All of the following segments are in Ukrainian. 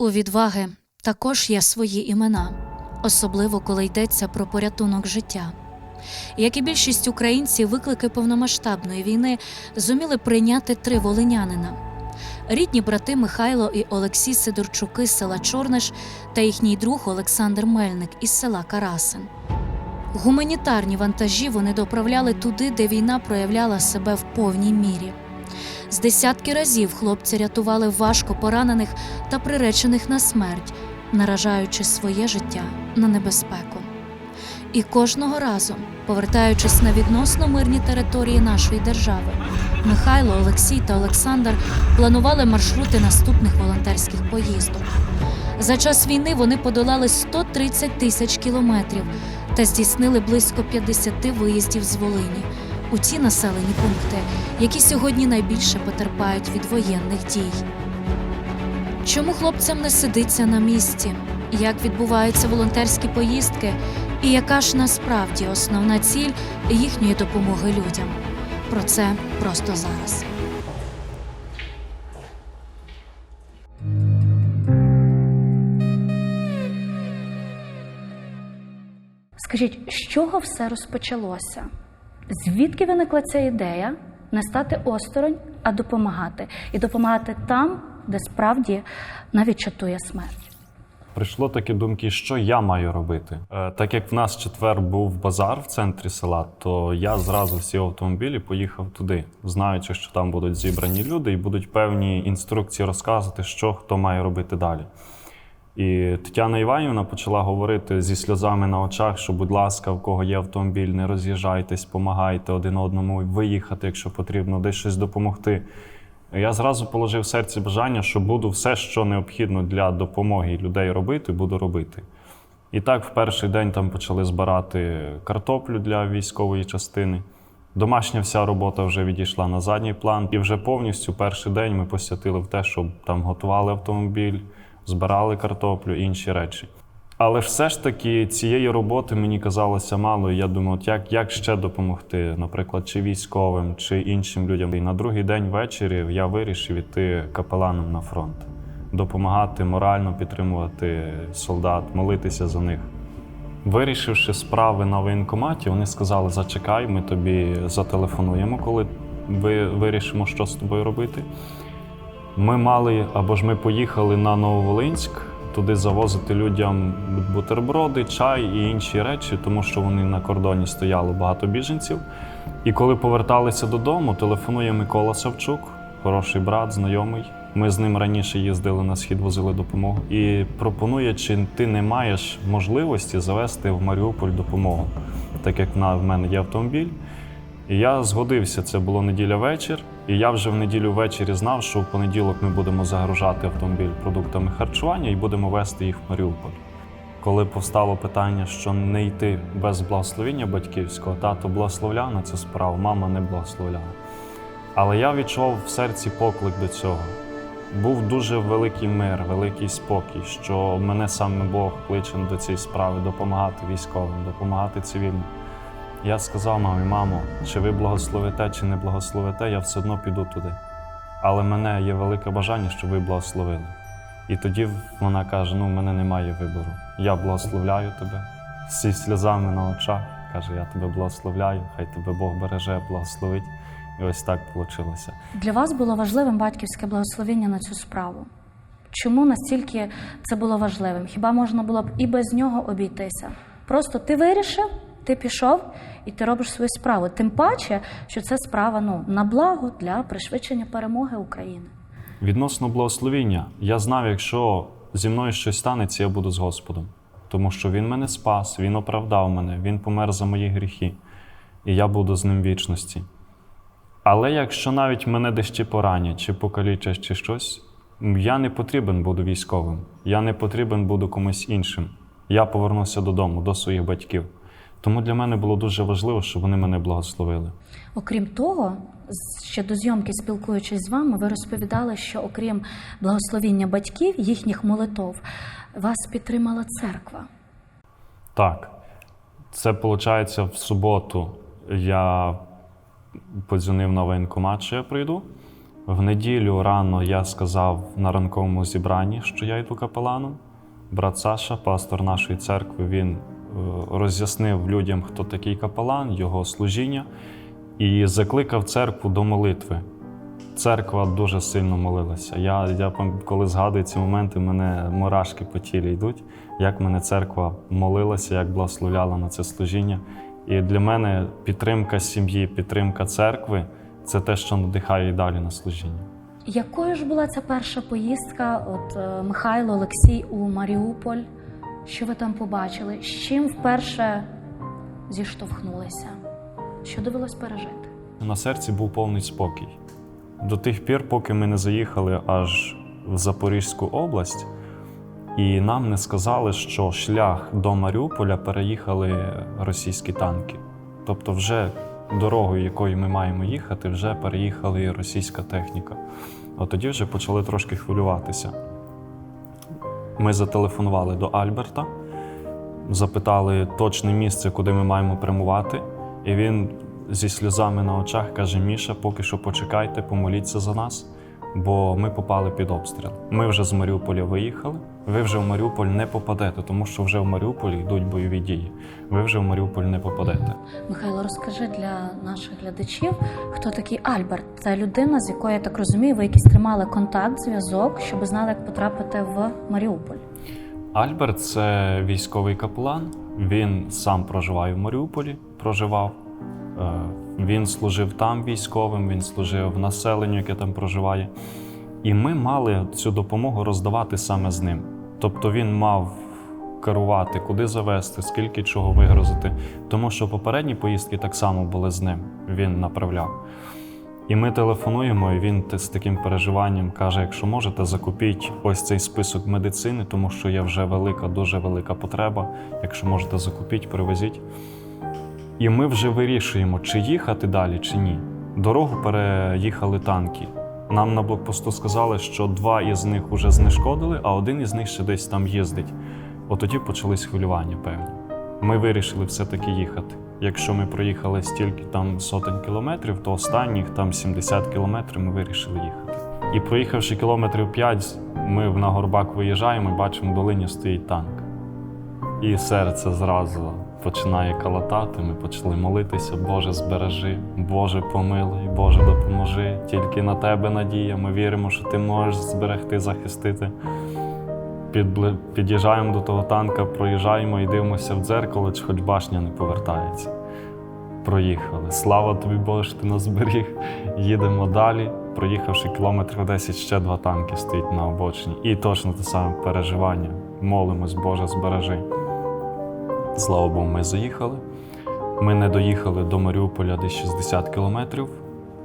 У відваги також є свої імена, особливо коли йдеться про порятунок життя. Як і більшість українців, виклики повномасштабної війни зуміли прийняти три волинянина: рідні брати Михайло і Олексій Сидорчуки з села Чорниш та їхній друг Олександр Мельник із села Карасин. Гуманітарні вантажі вони доправляли туди, де війна проявляла себе в повній мірі. З десятки разів хлопці рятували важко поранених та приречених на смерть, наражаючи своє життя на небезпеку. І кожного разу, повертаючись на відносно мирні території нашої держави, Михайло, Олексій та Олександр планували маршрути наступних волонтерських поїздок. За час війни вони подолали 130 тисяч кілометрів та здійснили близько 50 виїздів з Волині у ті населені пункти, які сьогодні найбільше потерпають від воєнних дій. Чому хлопцям не сидиться на місці? Як відбуваються волонтерські поїздки, і яка ж насправді основна ціль їхньої допомоги людям? Про це просто зараз. Скажіть, з чого все розпочалося? Звідки виникла ця ідея не стати осторонь, а допомагати? І допомагати там, де справді навіть чатує смерть? Прийшло такі думки, що я маю робити. Е, Так як в нас четвер був базар в центрі села, то я зразу сів автомобілі поїхав туди, знаючи, що там будуть зібрані люди і будуть певні інструкції розказувати, що хто має робити далі. І Тетяна Іванівна почала говорити зі сльозами на очах, що, будь ласка, в кого є автомобіль, не роз'їжджайтесь, помагайте один одному виїхати, якщо потрібно, десь щось допомогти. Я зразу положив в серці бажання, що буду все, що необхідно для допомоги людей робити, буду робити. І так, в перший день там почали збирати картоплю для військової частини. Домашня вся робота вже відійшла на задній план, і вже повністю перший день ми посвятили в те, щоб там готували автомобіль, збирали картоплю і інші речі. Але все ж таки цієї роботи мені казалося мало. І я думав, от як, як ще допомогти, наприклад, чи військовим, чи іншим людям. І на другий день ввечері я вирішив іти капеланом на фронт, допомагати морально підтримувати солдат, молитися за них. Вирішивши справи на воєнкоматі, вони сказали: зачекай, ми тобі зателефонуємо, коли ви вирішимо, що з тобою робити. Ми мали або ж ми поїхали на Нововолинськ туди завозити людям бутерброди, чай і інші речі, тому що вони на кордоні стояло багато біженців. І коли поверталися додому, телефонує Микола Савчук, хороший брат, знайомий. Ми з ним раніше їздили на схід, возили допомогу. І пропонує, чи ти не маєш можливості завести в Маріуполь допомогу, так як в мене є автомобіль. І я згодився, це було неділя вечір. І я вже в неділю ввечері знав, що в понеділок ми будемо загружати автомобіль продуктами харчування і будемо вести їх в Маріуполь. Коли повстало питання, що не йти без благословення батьківського, тато благословляв на цю справу, мама не благословляла. Але я відчув в серці поклик до цього. Був дуже великий мир, великий спокій, що мене саме Бог кличе до цієї справи допомагати військовим, допомагати цивільним. Я сказав мамі, мамо, чи ви благословите, чи не благословите, я все одно піду туди. Але в мене є велике бажання, щоб ви благословили. І тоді вона каже: ну, в мене немає вибору. Я благословляю тебе зі сльозами на очах. Каже, я тебе благословляю, хай тебе Бог береже, благословить. І ось так вийшло. Для вас було важливим батьківське благословення на цю справу. Чому настільки це було важливим? Хіба можна було б і без нього обійтися? Просто ти вирішив, ти пішов і ти робиш свою справу. Тим паче, що це справа ну, на благо для пришвидшення перемоги України. Відносно благословіння, я знав, якщо зі мною щось станеться, я буду з Господом. Тому що Він мене спас, Він оправдав мене, Він помер за мої гріхи, і я буду з ним в вічності. Але якщо навіть мене чи поранять, чи покалічать, чи щось, я не потрібен буду військовим, я не потрібен буду комусь іншим. Я повернуся додому, до своїх батьків. Тому для мене було дуже важливо, щоб вони мене благословили. Окрім того, ще до зйомки спілкуючись з вами, ви розповідали, що окрім благословіння батьків, їхніх молитов, вас підтримала церква. Так, це виходить в суботу. Я подзвонив на воєнкомат, що я прийду. В неділю рано я сказав на ранковому зібранні, що я йду капеланом. Брат Саша, пастор нашої церкви, він роз'яснив людям, хто такий капелан, його служіння, і закликав церкву до молитви. Церква дуже сильно молилася. Я, я коли згадую ці моменти, мене мурашки по тілі йдуть, як мене церква молилася, як благословляла на це служіння. І для мене підтримка сім'ї, підтримка церкви це те, що надихає і далі на служіння. Якою ж була ця перша поїздка? От е, Михайло Олексій у Маріуполь. Що ви там побачили? З чим вперше зіштовхнулися? Що довелось пережити? На серці був повний спокій. До тих пір, поки ми не заїхали аж в Запорізьку область, і нам не сказали, що шлях до Маріуполя переїхали російські танки. Тобто, вже дорогою, якою ми маємо їхати, вже переїхала російська техніка. От тоді вже почали трошки хвилюватися. Ми зателефонували до Альберта, запитали точне місце, куди ми маємо прямувати. І він зі сльозами на очах каже: Міша, поки що почекайте, помоліться за нас, бо ми попали під обстріл. Ми вже з Маріуполя виїхали. Ви вже в Маріуполь не попадете, тому що вже в Маріуполі йдуть бойові дії. Ви вже в Маріуполь не попадете. Михайло, розкажи для наших глядачів, хто такий Альберт. Це людина, з якою я так розумію, ви якийсь тримали контакт, зв'язок, щоб знали, як потрапити в Маріуполь. Альберт це військовий капелан. Він сам проживає в Маріуполі, проживав. Е, Він служив там військовим, він служив населенню, яке там проживає. І ми мали цю допомогу роздавати саме з ним. Тобто він мав керувати, куди завести, скільки чого вигрузити. Тому що попередні поїздки так само були з ним. Він направляв. І ми телефонуємо, і він з таким переживанням каже: якщо можете, закупіть ось цей список медицини, тому що є вже велика, дуже велика потреба. Якщо можете, закупіть, привезіть. І ми вже вирішуємо, чи їхати далі, чи ні. Дорогу переїхали танки. Нам на блокпосту сказали, що два із них вже знешкодили, а один із них ще десь там їздить. От тоді почались хвилювання, певні. Ми вирішили все-таки їхати. Якщо ми проїхали стільки там сотень кілометрів, то останніх там 70 кілометрів ми вирішили їхати. І проїхавши кілометрів 5, ми на горбак виїжджаємо і бачимо, в долині стоїть танк. І серце зразу починає калатати. Ми почали молитися, Боже, збережи, Боже, помилуй, Боже, допоможи. Тільки на тебе надія. Ми віримо, що ти можеш зберегти, захистити. Під'їжджаємо до того танка, проїжджаємо і дивимося в дзеркало, чи хоч башня не повертається. Проїхали. Слава тобі, Боже, що ти нас зберіг. Їдемо далі. Проїхавши кілометрів 10, ще два танки стоять на обочині. І точно те саме переживання. Молимось, Боже, збережи. Слава Богу, ми заїхали. Ми не доїхали до Маріуполя десь 60 кілометрів.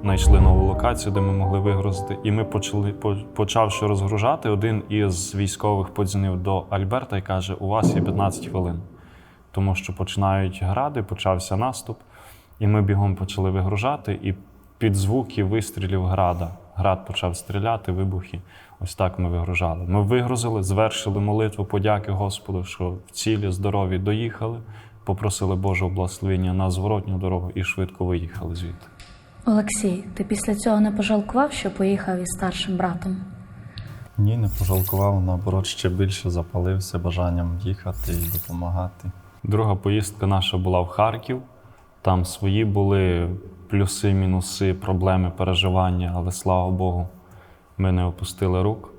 Знайшли нову локацію, де ми могли вигрузити. І ми почали, почавши розгружати, один із військових подзвонив до Альберта і каже: у вас є 15 хвилин. Тому що починають гради, почався наступ, і ми бігом почали вигружати. І під звуки вистрілів града. Град почав стріляти, вибухи. Ось так ми вигружали. Ми вигрузили, звершили молитву, подяки Господу, що в цілі здорові доїхали, попросили Божого благословення на зворотню дорогу і швидко виїхали звідти. Олексій, ти після цього не пожалкував, що поїхав із старшим братом? Ні, не пожалкував, наоборот, ще більше запалився бажанням їхати і допомагати. Друга поїздка наша була в Харків. Там свої були плюси, мінуси, проблеми, переживання, але слава Богу, ми не опустили рук.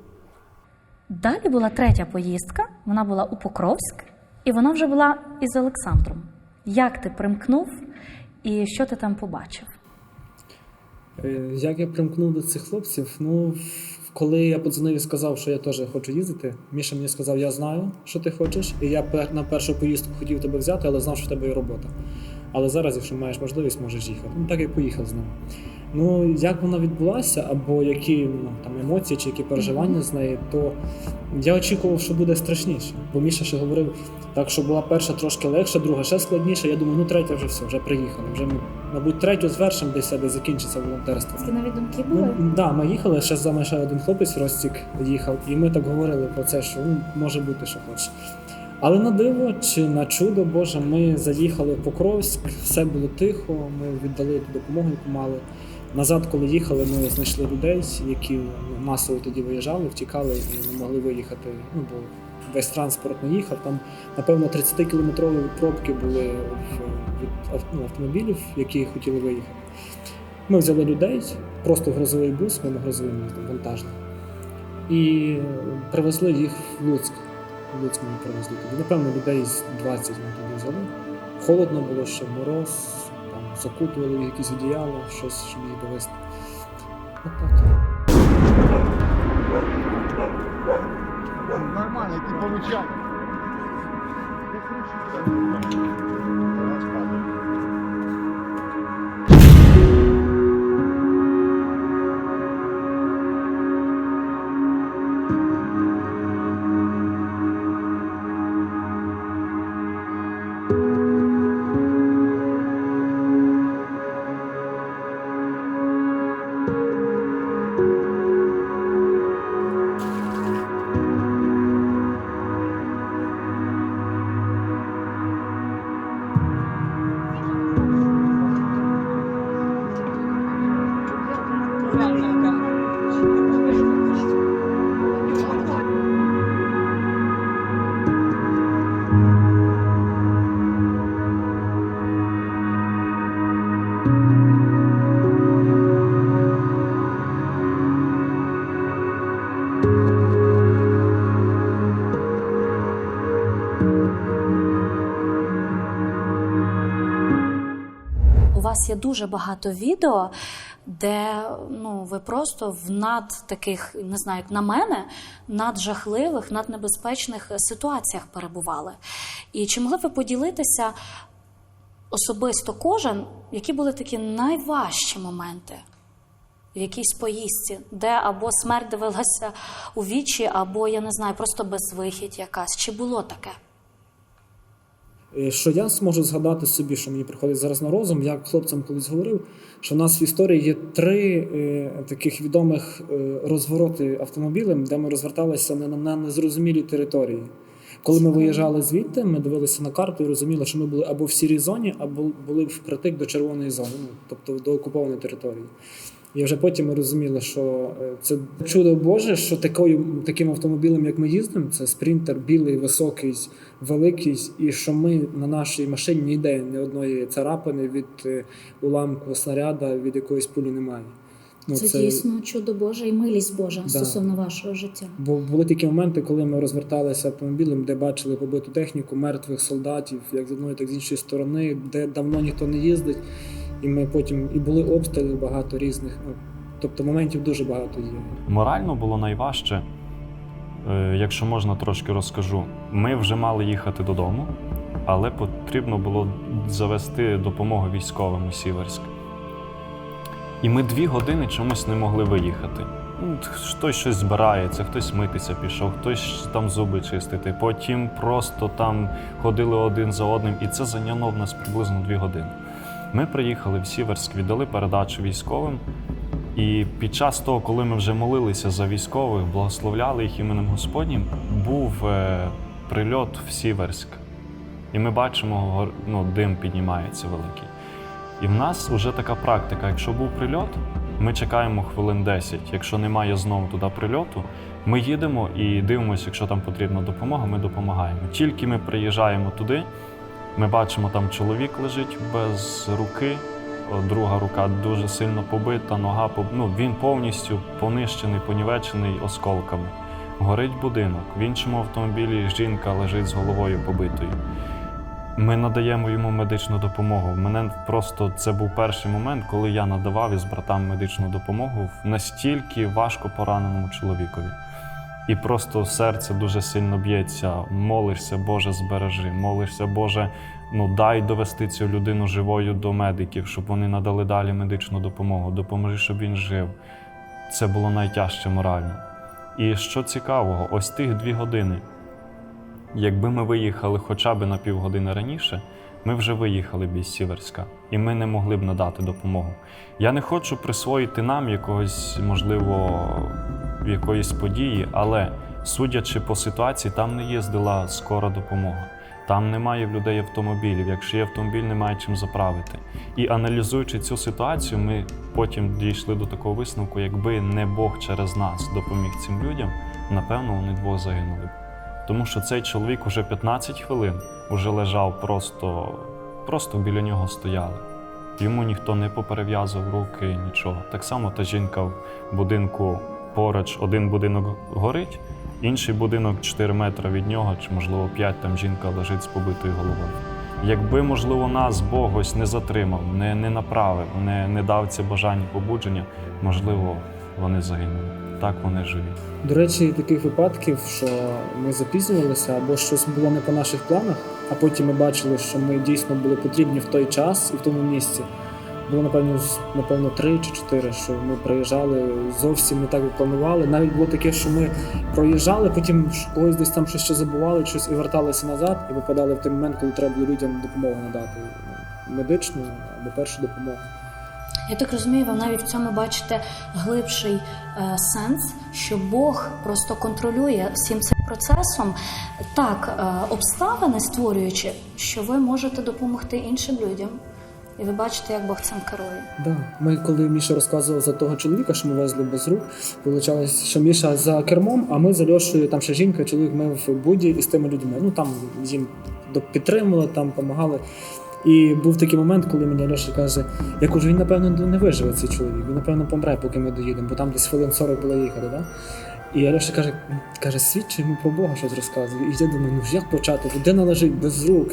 Далі була третя поїздка, вона була у Покровськ, і вона вже була із Олександром. Як ти примкнув і що ти там побачив? Е, Як я примкнув до цих хлопців? Ну, коли я подзвонив і сказав, що я теж хочу їздити, Міша мені сказав, я знаю, що ти хочеш, і я на першу поїздку хотів тебе взяти, але знав, що в тебе є робота. Але зараз, якщо маєш можливість, можеш їхати. Ну так я поїхав з ним. Ну, як вона відбулася, або які ну, там емоції чи які переживання з неї, то я очікував, що буде страшніше. Бо Міша ще говорив, так що була перша трошки легша, друга ще складніша. Я думаю, ну третя вже все, вже приїхали. Вже мабуть, третю звершимо, десь де закінчиться волонтерство. Такі навіть думки Ну, да, ми їхали, ще з нами ще один хлопець Ростік їхав, і ми так говорили про це, що ну, може бути, що хоче. Але на диво чи на чудо Боже, ми заїхали в Покровськ, все було тихо, ми віддали допомогу, яку мали. Назад, коли їхали, ми знайшли людей, які масово тоді виїжджали, втікали і не могли виїхати. Ну, бо весь транспорт не їхав. Там, напевно, 30-кілометрові пробки були від ну, автомобілів, які хотіли виїхати. Ми взяли людей, просто в грузовий бус, ми на грузовий їздимо, вантажний. І привезли їх в Луцьк. В мені привезли тоді. Напевно, людей з 20 ми туди взяли. Холодно було ще мороз, там закутували якісь одіяла, щось, щоб їх довести. Отак. Нормально, ти получал. У вас є дуже багато відео, де ну, ви просто в над таких, не знаю, як на мене, наджахливих, наднебезпечних ситуаціях перебували. І чи могли б ви поділитися особисто кожен, які були такі найважчі моменти в якійсь поїздці, де або смерть дивилася у вічі, або я не знаю, просто безвихідь якась? Чи було таке? Е, Що я зможу згадати собі, що мені приходить зараз на розум, я хлопцям колись говорив, що в нас в історії є три е, таких відомих е, розвороти автомобілем, де ми розверталися на, на незрозумілій території. Коли ми виїжджали звідти, ми дивилися на карту і розуміли, що ми були або в сірій зоні, або були впритик до червоної зони, ну, тобто до окупованої території. І вже потім ми розуміли, що е, це чудо Боже, що такою, таким автомобілем, як ми їздимо, це спринтер білий, високий, великий, і що ми на нашій машині ніде ні одної царапини від е, уламку снаряда, від якоїсь пулі немає. Ну, Це, дійсно чудо Боже і милість Божа Да. стосовно вашого життя. Бо були такі моменти, коли ми розверталися автомобілем, де бачили побиту техніку, мертвих солдатів, як з одної, так з іншої сторони, де давно ніхто не їздить. І ми потім і були обстріли багато різних. Ну, тобто моментів дуже багато є. Морально було найважче, е, якщо можна трошки розкажу. Ми вже мали їхати додому, але потрібно було завести допомогу військовим у Сіверськ. І ми дві години чомусь не могли виїхати. Ну, Хтось щось збирається, хтось митися пішов, хтось там зуби чистити. Потім просто там ходили один за одним, і це зайняло в нас приблизно дві години. Ми приїхали в Сіверськ, віддали передачу військовим. І під час того, коли ми вже молилися за військових, благословляли їх іменем Господнім, був е, прильот в Сіверськ. І ми бачимо, ну, дим піднімається великий. І в нас вже така практика: якщо був прильот, ми чекаємо хвилин 10. Якщо немає знову туди прильоту, ми їдемо і дивимося, якщо там потрібна допомога, ми допомагаємо. Тільки ми приїжджаємо туди, ми бачимо, там чоловік лежить без руки, друга рука дуже сильно побита, нога ну, він повністю понищений, понівечений осколками. Горить будинок. В іншому автомобілі жінка лежить з головою побитою. Ми надаємо йому медичну допомогу. Мене просто це був перший момент, коли я надавав із братами медичну допомогу в настільки важко пораненому чоловікові. І просто серце дуже сильно б'ється. Молишся, Боже, збережи, молишся, Боже, ну дай довести цю людину живою до медиків, щоб вони надали далі медичну допомогу. Допоможи, щоб він жив. Це було найтяжче морально. І що цікавого, ось тих дві години. Якби ми виїхали хоча б на півгодини раніше, ми вже виїхали б із Сіверська, і ми не могли б надати допомогу. Я не хочу присвоїти нам якогось, можливо, якоїсь події, але судячи по ситуації, там не їздила скора допомога. Там немає в людей автомобілів. Якщо є автомобіль, немає чим заправити. І аналізуючи цю ситуацію, ми потім дійшли до такого висновку, якби не Бог через нас допоміг цим людям, напевно, вони двох загинули б. Тому що цей чоловік уже 15 хвилин уже лежав просто, просто біля нього стояли. Йому ніхто не поперев'язував руки, нічого. Так само та жінка в будинку поруч, один будинок горить, інший будинок 4 метри від нього, чи можливо 5, там жінка лежить з побитою головою. Якби, можливо, нас Бог ось не затримав, не, не направив, не, не дав це бажання побудження, можливо, вони загинули. Так вони живі. До речі, таких випадків, що ми запізнювалися або щось було не по наших планах, а потім ми бачили, що ми дійсно були потрібні в той час і в тому місці. Було напевно напевно три чи чотири, що ми приїжджали зовсім не так, як планували. Навіть було таке, що ми проїжджали, потім когось десь там щось ще забували, щось і верталися назад, і випадали в той момент, коли треба було людям допомогу надати ну, медичну або першу допомогу. Я так розумію, ви навіть в цьому бачите глибший е, сенс, що Бог просто контролює всім цим процесом, так е, обставини створюючи, що ви можете допомогти іншим людям. І ви бачите, як Бог цим керує. Да. Ми коли Міша розказував за того чоловіка, що ми везли без рук, виходило, що Міша за кермом, а ми з Альошею, там ще жінка, чоловік, ми в буді із тими людьми. Ну там їм підтримували, там допомагали. І був такий момент, коли мені Альоша каже: я кажу, він напевно не виживе цей чоловік, він напевно помре, поки ми доїдемо, бо там десь хвилин 40 було їхати. Да? І Альоша каже, каже, свідчи йому про Бога щось розказує. І я думаю, ну ж як почати? Людина лежить без рук,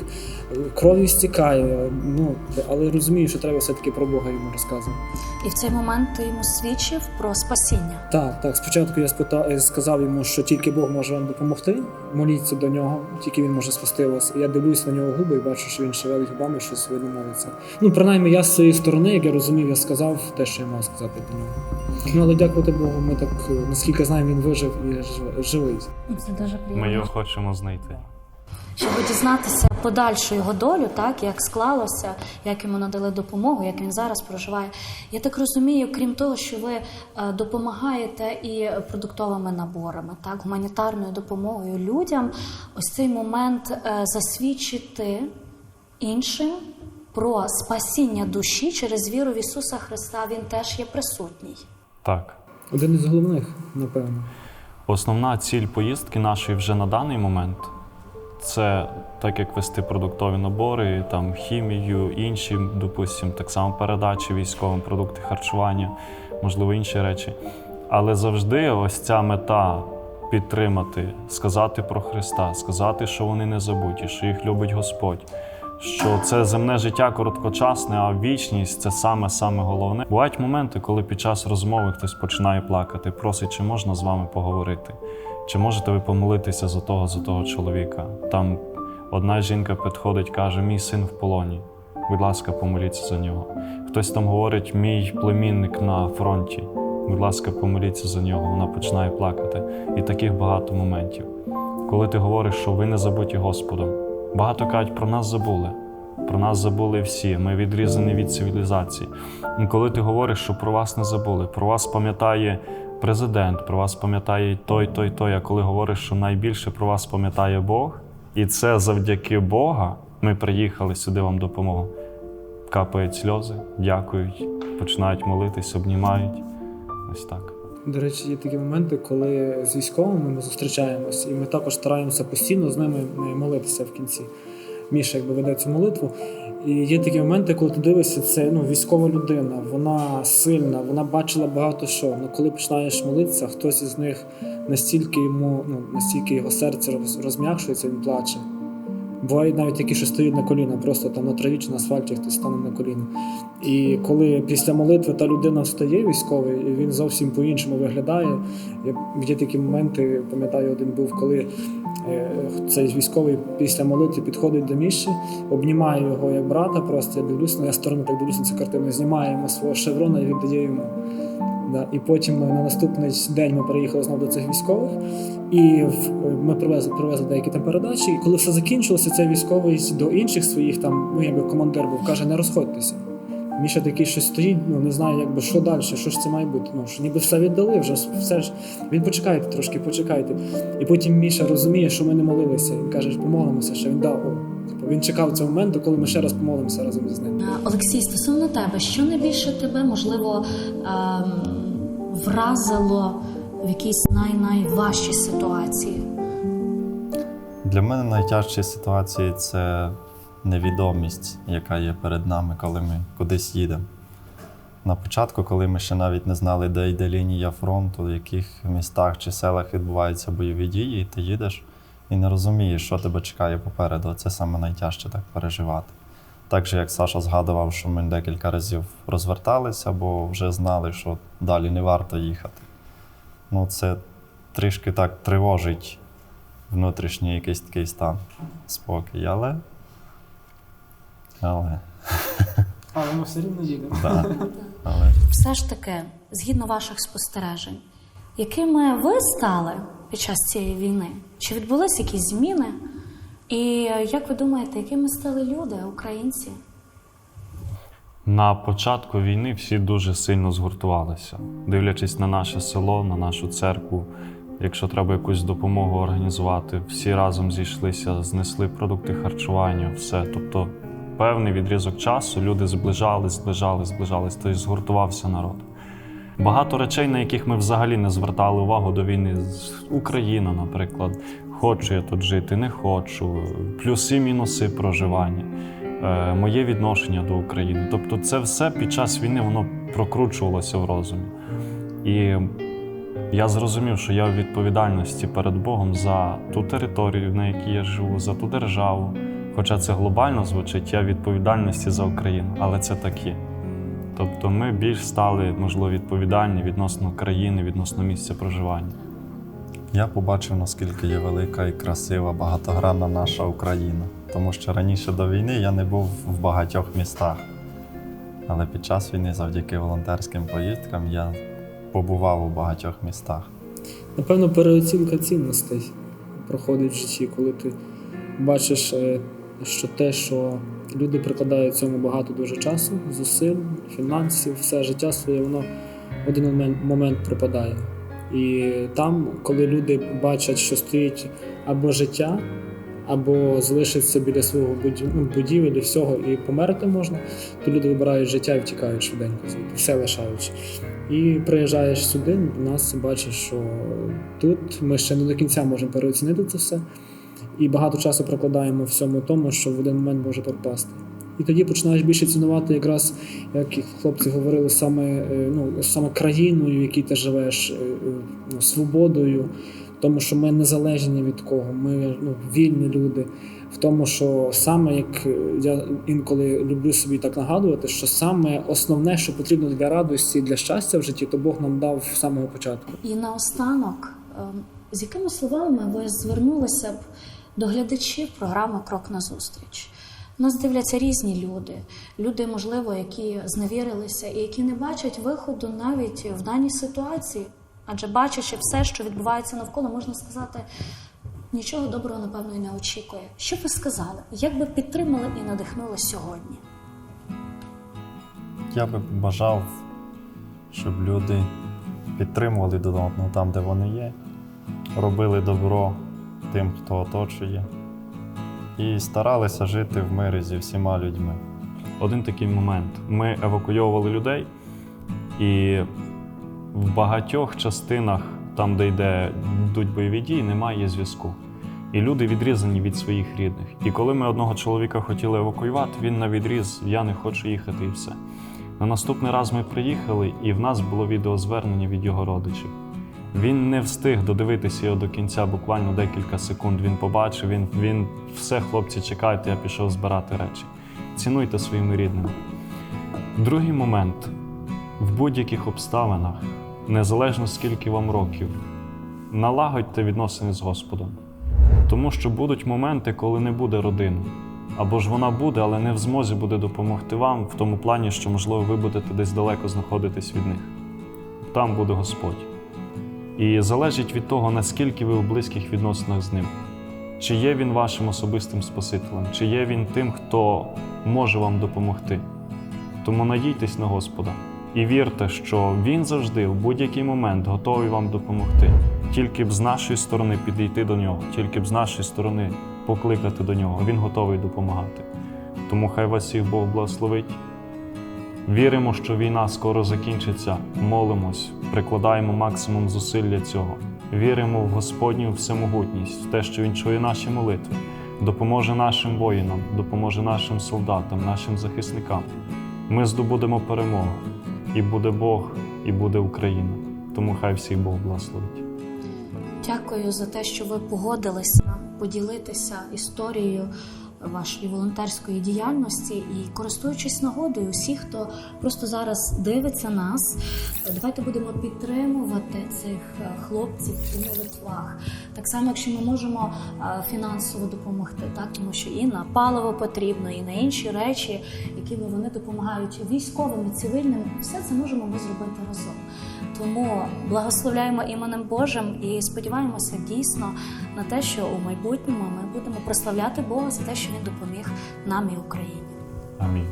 кров'ю стікає. Ну, але розумію, що треба все-таки про Бога йому розказувати. І в цей момент ти йому свідчив про спасіння. Так, так. Спочатку я спитав, е, сказав йому, що тільки Бог може вам допомогти. Моліться до нього, тільки він може спасти вас. Я дивлюсь на нього губи і бачу, що він шевелить губами, щось видно молиться. Ну, принаймні, я з своєї сторони, як я розумів, я сказав те, що я мав сказати до нього. Ну, але дякувати Богу, ми так, е, наскільки знаємо, він вижив і жив- живий. Це дуже приємно. Ми його хочемо знайти. щоб дізнатися подальшу його долю, так як склалося, як йому надали допомогу, як він зараз проживає. Я так розумію, крім того, що ви е, допомагаєте і продуктовими наборами, так, гуманітарною допомогою людям, ось цей момент е, засвідчити іншим про спасіння душі через віру в Ісуса Христа, він теж є присутній. Так. Один із головних, напевно. Основна ціль поїздки нашої вже на даний момент це так як вести продуктові набори, там хімію, інші, допустим, так само передачі військовим, продукти харчування, можливо, інші речі. Але завжди ось ця мета підтримати, сказати про Христа, сказати, що вони не забуті, що їх любить Господь. Що це земне життя короткочасне, а вічність це саме саме головне. Бувають моменти, коли під час розмови хтось починає плакати, просить, чи можна з вами поговорити, чи можете ви помолитися за того, за того чоловіка. Там одна жінка підходить, каже: Мій син в полоні. Будь ласка, помоліться за нього. Хтось там говорить, мій племінник на фронті. Будь ласка, помоліться за нього. Вона починає плакати. І таких багато моментів. Коли ти говориш, що ви не забуті Господом, багато кажуть, про нас забули. Про нас забули всі. Ми відрізані від цивілізації. І коли ти говориш, що про вас не забули, про вас пам'ятає президент, про вас пам'ятає той, той, той. А коли говориш, що найбільше про вас пам'ятає Бог, і це завдяки Бога ми приїхали сюди вам допомогу. Капають сльози, дякують, починають молитись, обнімають. Ось так. До речі, є такі моменти, коли з військовими ми зустрічаємось, і ми також стараємося постійно з ними е, молитися в кінці. Міша якби веде цю молитву. І є такі моменти, коли ти дивишся, це ну, військова людина, вона сильна, вона бачила багато що. Ну коли починаєш молитися, хтось із них настільки йому, ну настільки його серце розм'якшується, він плаче. Бувають навіть такі, що стоять на коліна, просто там на траві чи на асфальті хтось стане на коліна. І коли після молитви та людина встає військовий, і він зовсім по-іншому виглядає. Є такі моменти, пам'ятаю, один був, коли е, цей військовий після молитви підходить до Міші, обнімає його як брата. Просто я дивлюсь, ну я з сторони так дивлюсь на цю картину, знімає йому свого шеврона і віддає йому. Да. І потім на наступний день ми приїхали знову до цих військових, і в- ми привезли, привезли деякі там передачі. І коли все закінчилося, цей військовий до інших своїх там, ну якби командир був, каже, не розходьтеся. Міша такий щось стоїть, ну не знає, якби що далі, що ж це має бути. Ну що ніби все віддали, вже все ж. Він почекайте трошки, почекайте. І потім Міша розуміє, що ми не молилися. Він каже, помолимося ще. Він дав. Типу, він чекав цього моменту, коли ми ще раз помолимося разом з ним. Е, Олексій, стосовно тебе, що найбільше тебе можливо ем, вразило в якійсь най-найважчій ситуації? Для мене найтяжчі ситуації це невідомість, яка є перед нами, коли ми кудись їдемо. На початку, коли ми ще навіть не знали, де йде лінія фронту, в яких містах чи селах відбуваються бойові дії, ти їдеш і не розумієш, що тебе чекає попереду. Це саме найтяжче так переживати. Так же, як Саша згадував, що ми декілька разів розверталися, бо вже знали, що далі не варто їхати. Ну, це трішки так тривожить внутрішній якийсь такий стан спокій, але. Але. Але ми все рівно їдемо. Да, але. Все ж таки, згідно ваших спостережень, якими ви стали під час цієї війни? Чи відбулися якісь зміни? І як ви думаєте, якими стали люди, українці? На початку війни всі дуже сильно згуртувалися, дивлячись на наше село, на нашу церкву. Якщо треба якусь допомогу організувати, всі разом зійшлися, знесли продукти харчування, все. Тобто, певний відрізок часу люди зближались, зближались, зближались, тобто згуртувався народ. Багато речей, на яких ми взагалі не звертали увагу до війни. Україна, наприклад, хочу я тут жити, не хочу, плюси, мінуси проживання, моє відношення до України. Тобто, це все під час війни воно прокручувалося в розумі. І я зрозумів, що я у відповідальності перед Богом за ту територію, на якій я живу, за ту державу. Хоча це глобально звучить, я в відповідальності за Україну, але це так. Тобто ми більш стали, можливо, відповідальні відносно країни, відносно місця проживання. Я побачив, наскільки є велика і красива, багатогранна наша Україна. Тому що раніше до війни я не був в багатьох містах. Але під час війни, завдяки волонтерським поїздкам, я побував у багатьох містах. Напевно, переоцінка цінностей проходить в житті, коли ти бачиш, е, що те, що люди прикладають цьому багато дуже часу, зусиль, фінансів, все життя своє, воно в один момент, пропадає. І там, коли люди бачать, що стоїть або життя, або залишиться біля свого ну, будівель і всього, і померти можна, то люди вибирають життя і втікають швиденько все лишаючи. І приїжджаєш сюди, нас бачиш, що тут ми ще не до кінця можемо переоцінити це все. І багато часу прикладаємо всьому тому, що в один момент може пропасти. І тоді починаєш більше цінувати якраз, як хлопці говорили, саме, е, ну, саме країною, в якій ти живеш, е, ну, свободою, в тому, що ми незалежні від кого, ми ну, вільні люди. В тому, що саме як е, я інколи люблю собі так нагадувати, що саме основне, що потрібно для радості, для щастя в житті, то Бог нам дав з самого початку. І наостанок, з якими словами ви звернулися б до глядачів програми Крок на зустріч? Нас дивляться різні люди, люди, можливо, які зневірилися і які не бачать виходу навіть в даній ситуації. Адже бачачи все, що відбувається навколо, можна сказати, нічого доброго, напевно, і не очікує. Що б ви сказали? Як би підтримали і надихнули сьогодні? Я би бажав, щоб люди підтримували один одного там, де вони є, робили добро тим, хто оточує, і старалися жити в мирі зі всіма людьми. Один такий момент. Ми евакуйовували людей, і в багатьох частинах, там, де йде, йдуть бойові дії, немає зв'язку. І люди відрізані від своїх рідних. І коли ми одного чоловіка хотіли евакуювати, він на відріз, я не хочу їхати і все. На наступний раз ми приїхали, і в нас було відеозвернення від його родичів. Він не встиг додивитися його до кінця, буквально декілька секунд. Він побачив, він, він все, хлопці, чекайте, я пішов збирати речі. Цінуйте своїми рідними. Другий момент в будь-яких обставинах, незалежно скільки вам років, налагодьте відносини з Господом. Тому що будуть моменти, коли не буде родини. Або ж вона буде, але не в змозі буде допомогти вам в тому плані, що, можливо, ви будете десь далеко знаходитись від них. Там буде Господь. І залежить від того, наскільки ви у близьких відносинах з ним. Чи є він вашим особистим Спасителем, чи є він тим, хто може вам допомогти. Тому надійтесь на Господа і вірте, що Він завжди в будь-який момент готовий вам допомогти. Тільки б з нашої сторони підійти до нього, тільки б з нашої сторони покликати до нього. Він готовий допомагати. Тому хай вас всіх Бог благословить. Віримо, що війна скоро закінчиться. Молимось, прикладаємо максимум зусиль для цього. Віримо в Господню всемогутність, в те, що Він чує наші молитви, допоможе нашим воїнам, допоможе нашим солдатам, нашим захисникам. Ми здобудемо перемогу. І буде Бог, і буде Україна. Тому хай всіх Бог благословить. Дякую за те, що ви погодилися поділитися історією вашої волонтерської діяльності і користуючись нагодою, усі, хто просто зараз дивиться нас, давайте будемо підтримувати цих е, хлопців у молитвах. Так само, якщо ми можемо е, фінансово допомогти, так тому що і на паливо потрібно, і на інші речі, якими вони допомагають військовим і цивільним, все це можемо ми зробити разом. Тому благословляємо іменем Божим і сподіваємося дійсно на те, що у майбутньому ми будемо прославляти Бога за те, що він допоміг нам і Україні. Амінь.